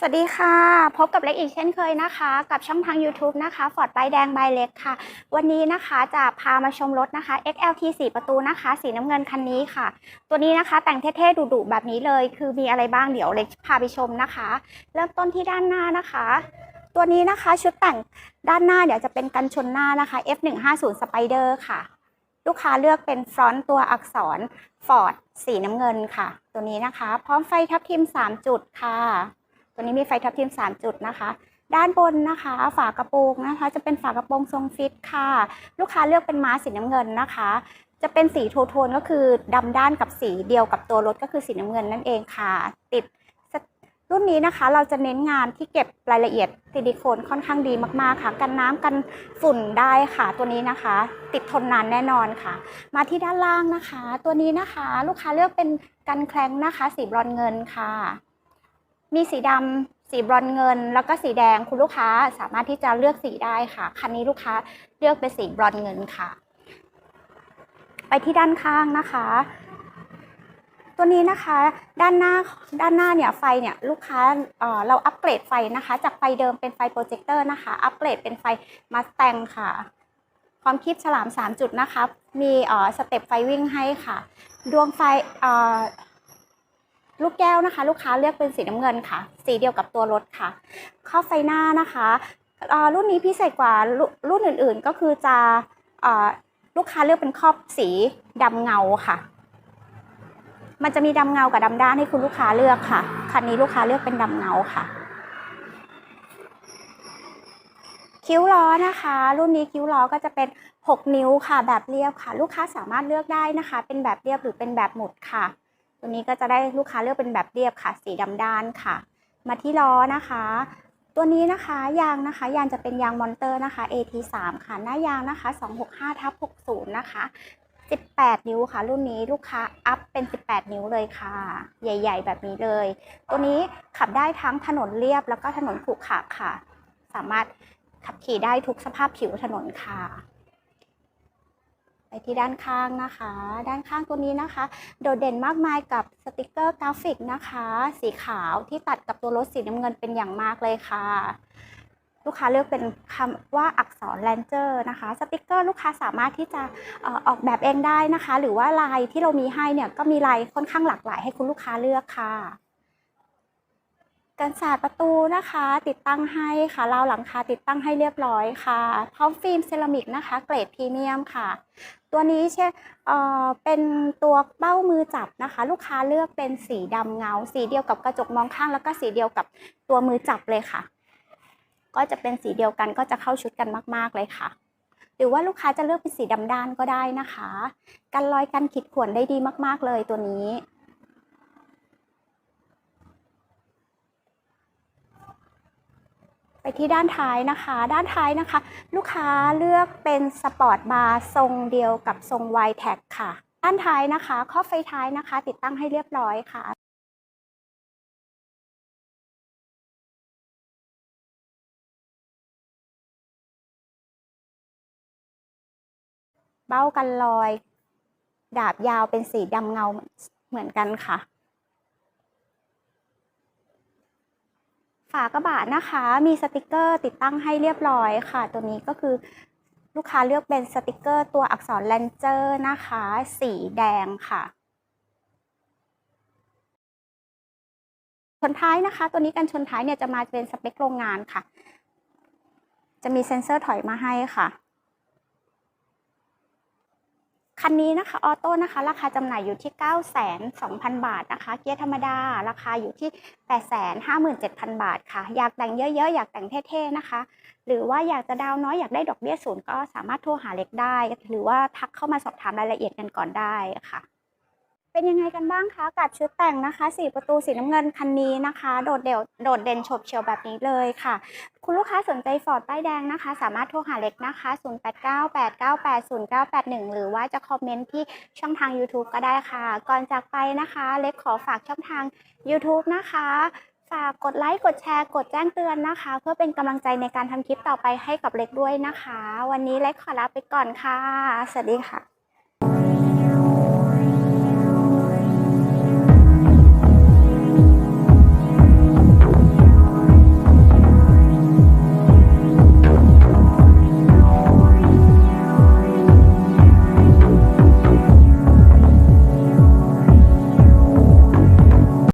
สวัสดีค่ะ พบกับเล็กอีกเช่นเคยนะคะ กับช่องทาง YouTube นะคะฟอร์ดใบแดงใบเล็กค่ะ วันนี้นะคะจะพามาชมรถนะคะ XLT 4 ประตูนะคะ สีน้ำเงินคันนี้ค่ะ ตัวนี้นะคะแต่งเท่ๆดุๆแบบนี้เลย คือมีอะไรบ้างเดี๋ยวเล็กพาไปชมนะคะ เริ่มต้นที่ด้านหน้านะคะ ตัวนี้นะคะชุดแต่งด้านหน้าเดี๋ยวจะเป็นกันชนหน้านะคะ F150 Spider ค่ะ ลูกค้าเลือกเป็นฟรอนต์ตัวอักษร Ford สีน้ำเงินค่ะ ตัวนี้นะคะ พร้อมไฟทับทิม 3 จุดค่ะ ตัวนี้มีไฟทับทิม3 จุดนะคะ ด้านบนนะคะ ฝากระโปรงนะคะ จะเป็นฝากระโปรงทรงฟิตค่ะ ลูกค้าเลือกเป็นม้าสีน้ำเงินนะคะ จะเป็นสีโทโทนก็คือดำด้านกับสีเดียวกับตัวรถก็คือสีน้ำเงินนั่นเองค่ะ ติดรุ่นนี้นะคะเราจะเน้นงานที่เก็บรายละเอียดซิลิโคนค่อนข้างดีมากๆค่ะ กันน้ำกันฝุ่นได้ค่ะ ตัวนี้นะคะ ติดทนนานแน่นอนค่ะ มาที่ด้านล่างนะคะ ตัวนี้นะคะ ลูกค้าเลือกเป็นกันแคลงนะคะ สีบรอนเงินค่ะ มีสีดำสีบรอนเงิน แล้วก็สีแดงคุณลูกค้าสามารถที่จะเลือกสีได้ค่ะ คันนี้ลูกค้าเลือกเป็นสีบรอนเงินค่ะ ไปที่ด้านข้างนะคะ ตัวนี้นะคะ ด้านหน้าด้านหน้าเนี่ยไฟเนี่ยลูกค้าเอ่อเราอัปเกรดไฟนะคะ จากไฟเดิมเป็นไฟโปรเจคเตอร์นะคะ อัปเกรดเป็นไฟมาส t ตงค่ะความคิดฉลาม 3 จุดนะคะ มีเอ่อสเต็ปไฟวิ่งให้ค่ะ ดวงไฟเอ่อ ลูกแก้วนะคะ ลูกค้าเลือกเป็นสีน้ำเงินค่ะ สีเดียวกับตัวรถค่ะ ข้อไฟหน้านะคะรุ่นนี้พิเศษกว่ารุ่นอื่นๆก็คือจะอ่อลูกค้าเลือกเป็นครอบสีดำเงาค่ะ มันจะมีดำเงากับดำด้านให้คุณลูกค้าเลือกค่ะคันนี้ลูกค้าเลือกเป็นดำเงาค่ะ คิ้วล้อนะคะ รุ่นนี้คิ้วล้อก็จะเป็น 6 นิ้วค่ะ แบบเรียบค่ะ ลูกค้าสามารถเลือกได้นะคะ เป็นแบบเรียบหรือเป็นแบบหมุดค่ะ ตัวนี้ก็จะได้ลูกค้าเลือกเป็นแบบเรียบค่ะ สีดำด้านค่ะ มาที่ล้อนะคะ ตัวนี้นะคะยางนะคะ ยางจะเป็นยางมอนเตอร์นะคะ AT3 ค่ะ หน้ายางนะคะ 265ทับ60 นะคะ 18 นิ้วค่ะ รุ่นนี้ลูกค้าอัพเป็น 18 นิ้วเลยค่ะ ใหญ่ ๆ แบบนี้เลย ตัวนี้ขับได้ทั้งถนนเรียบแล้วก็ถนนขรุขระค่ะ สามารถขับขี่ได้ทุกสภาพผิวถนนค่ะ ไปที่ด้านข้างนะคะ ด้านข้างตัวนี้นะคะ โดดเด่นมากมายกับสติกเกอร์กราฟิกนะคะ สีขาวที่ตัดกับตัวรถสีน้ำเงินเป็นอย่างมากเลยค่ะ ลูกค้าเลือกเป็นคำว่าอักษรแลนเจอร์นะคะ สติกเกอร์ลูกค้าสามารถที่จะออกแบบเองได้นะคะ หรือว่าลายที่เรามีให้เนี่ยก็มีลายค่อนข้างหลากหลายให้คุณลูกค้าเลือกค่ะ กันศาสตร์ประตูนะคะ ติดตั้งให้ค่ะราวหลังคาติดตั้งให้เรียบร้อยค่ะ พร้อมฟิล์มเซรามิกนะคะ เกรดพรีเมียมค่ะ ตัวนี้เช่เอ่อเป็นตัวเบ้ามือจับนะคะ ลูกค้าเลือกเป็นสีดำเงา สีเดียวกับกระจกมองข้างแล้วก็สีเดียวกับตัวมือจับเลยค่ะ ก็จะเป็นสีเดียวกันก็จะเข้าชุดกันมาก ๆ เลยค่ะหรือว่าลูกค้าจะเลือกเป็นสีดำด้านก็ได้นะคะ กันรอยกันขีดข่วนได้ดีมาก ๆ เลยตัวนี้ ไป ที่ด้านท้ายนะคะ ด้านท้ายนะคะ ลูกค้าเลือกเป็นสปอร์ตบาร์ทรงเดียวกับทรง y t a g ค่ะ ด้านท้ายนะคะ ข้อไฟท้ายนะคะ ติดตั้งให้เรียบร้อยค่ะเบ้ากันรอย ดาบยาวเป็นสีดำเงาเหมือนกันค่ะากระบะนะคะ มีสติกเกอร์ติดตั้งให้เรียบร้อยค่ะ ตัวนี้ก็คือลูกค้าเลือกเป็นสติกเกอร์ตัวอักษรแลนเจอร์นะคะ สีแดงค่ะชนท้ายนะคะ ตัวนี้กันชนท้ายเนี่ยจะมาเป็นสเปคโรงงานค่ะ จะมีเซ็นเซอร์ถอยมาให้ค่ะ คันนี้นะคะออโต้นะคะ ราคาจำหน่ายอยู่ที่ 9 2 0 0 0 บาทนะคะ เกียร์ธรรมดา ราคาอยู่ที่ 8 5 7 0 0 0 บาทค่ะ อยากแต่งเยอะๆ อยากแต่งเท่ๆนะคะ หรือว่าอยากจะดาวน้อยอยากได้ดอกเบี้ยศูนย์ก็สามารถโทรหาเล็กได้ หรือว่าทักเข้ามาสอบถามรายละเอียดกันก่อนได้ค่ะ เป็นยังไงกันบ้างคะกับชุดแต่งนะคะ4ประตูสีน้ำเงินคันนี้นะคะ โดดเดี่ยวโดดเด่นฉบเฉี่ยวแบบนี้เลยค่ะ คุณลูกค้าสนใจฟอร์ดป้ายแดงนะคะ สามารถโทรหาเล็กนะคะ 0898980981 หรือว่าจะคอมเมนต์ที่ช่องทาง YouTube ก็ได้ค่ะ ก่อนจากไปนะคะ เล็กขอฝากช่องทาง YouTube นะคะฝากกดไลค์กดแชร์ กดแจ้งเตือนนะคะ เพื่อเป็นกำลังใจในการทำคลิปต่อไปให้กับเล็กด้วยนะคะ วันนี้เล็กขอลาไปก่อนค่ะ สวัสดีค่ะ